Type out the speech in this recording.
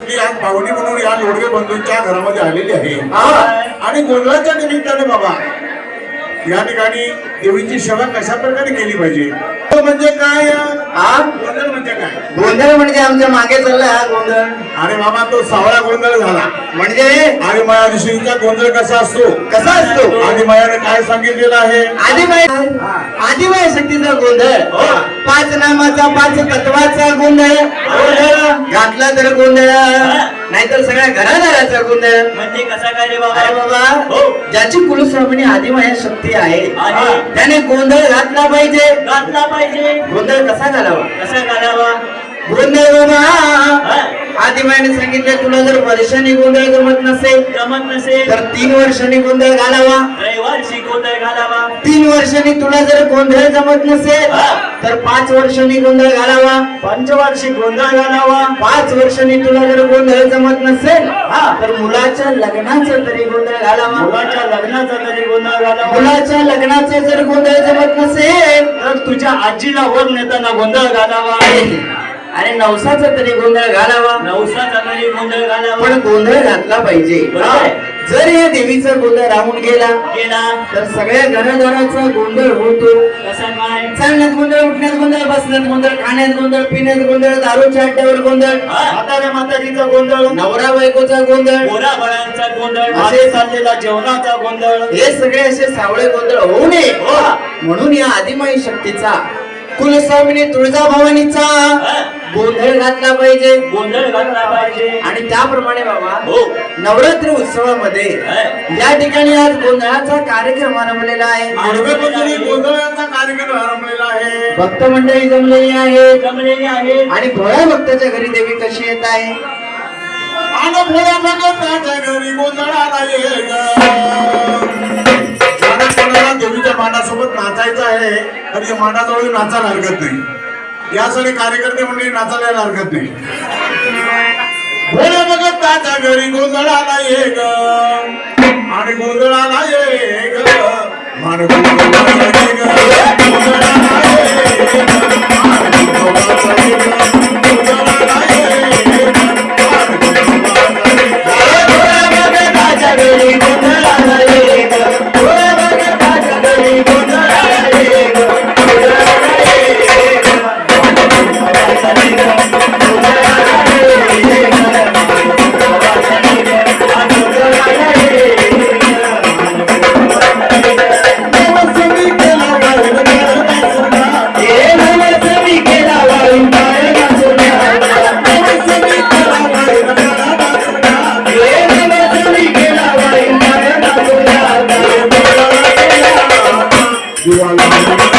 मी आज म्हणून या लोडगे बंधूंच्या घरामध्ये आलेली आहे. आणि गोंधळाच्या निमित्ताने बाबा या ठिकाणी देवीची सेवा कशा प्रकारे केली पाहिजे? तो म्हणजे काय? हा गोंधळ म्हणजे काय गोंधळ म्हणजे आमच्या मागे चाललाय हा गोंधळ. अरे बाबा तो सावळा गोंधळ झाला. म्हणजे? आणि माया ऋषींचा गोंधळ कसा असतो? कसा असतो? आणि मायाने काय सांगितलेलं आहे? आदिमाय आदिमाय शक्तीचा गोंधळ. पाच नामाचा पाच तत्वाचा गोंधळ. घातला तर गोंधळ नाहीतर सगळ्या घरादाराचा गोंधळ. म्हणजे कसा काय रे अरे बाबा बाबा हो. ज्याची कुलस्वामिनी आदिमाया शक्ती आहे आहे. त्याने गोंधळ घातला पाहिजे. घातला पाहिजे. गोंधळ कसा घालावा? कसा घालावा? गोंधळ? आदिमायाने सांगितलं तुला जर वर्षांनी गोंधळ जमत नसेल जमत नसेल. तर तीन वर्षांनी गोंधळ घालावा. रविवार शिकवतोय घालावा. तीन वर्षांनी तुला जर गोंधळ जमत नसेल. तर पाच वर्षांनी गोंधळ घालावा. पंचवार्षिक गोंधळ घालावा. पाच वर्षांनी तुला जर गोंधळ जमत नसेल हा. तर मुलाच्या लग्नाचा तरी गोंधळ घालावा. मुलाच्या लग्नाचा तरी गोंधळ घालावा. मुलाच्या लग्नाचा जर गोंधळ जमत नसेल तर तुझ्या आजीला वर नेताना गोंधळ घालावा. अरे नवसाचा तरी गोंधळ घालावा. नवसाचा तरी गोंधळ घालावा. पण गोंधळ घातला पाहिजे. जर या देवीचा गोंधळ राहून गेला केला तर सगळ्या घरादाराचा गोंधळ होतो. कसा काय? चालण्यात गोंधळ उठण्यात गोंधळ बसण्यात गोंधळ खाण्यात गोंधळ पिण्यात गोंधळ दारूच्या अड्ड्यावर गोंधळ. म्हाताऱ्या म्हातारीचा गोंधळ नवरा बायकोचा गोंधळ पोरा बळांचा गोंधळ असे चाललेला जेवणाचा गोंधळ. हे सगळे असे सावळे गोंधळ होऊ नये. म्हणून या आदिमाई शक्तीचा कुलस्वामिनी तुळजाभवानीचा हा. गोंधळ घातला पाहिजे. गोंधळ घातला पाहिजे. आणि त्याप्रमाणे बाबा हो. नवरात्र उत्सवामध्ये. या ठिकाणी आज गोंधळाचा कार्यक्रम आरंभलेला आहे. गोंधळाचा कार्यक्रम आरंभलेला आहे. भक्त मंडळी जमलेली आहे जमलेले आहेत. आणि भोळ्या भक्ताच्या घरी देवी कशी येत आहे? आणि भोळ्या घरी गोंधळाला देवीच्या मांडासोबत नाचायचं आहे तर मांडाजवळ नाचायला हरकत नाही. यासाठी कार्यकर्ते म्हणजे नाचायला हरकत नाही भोळ्या भगताच्या घरी गोंधळाला ये ग आणि गोंधळाला ये ग मान गोंधळाला ये ग. You are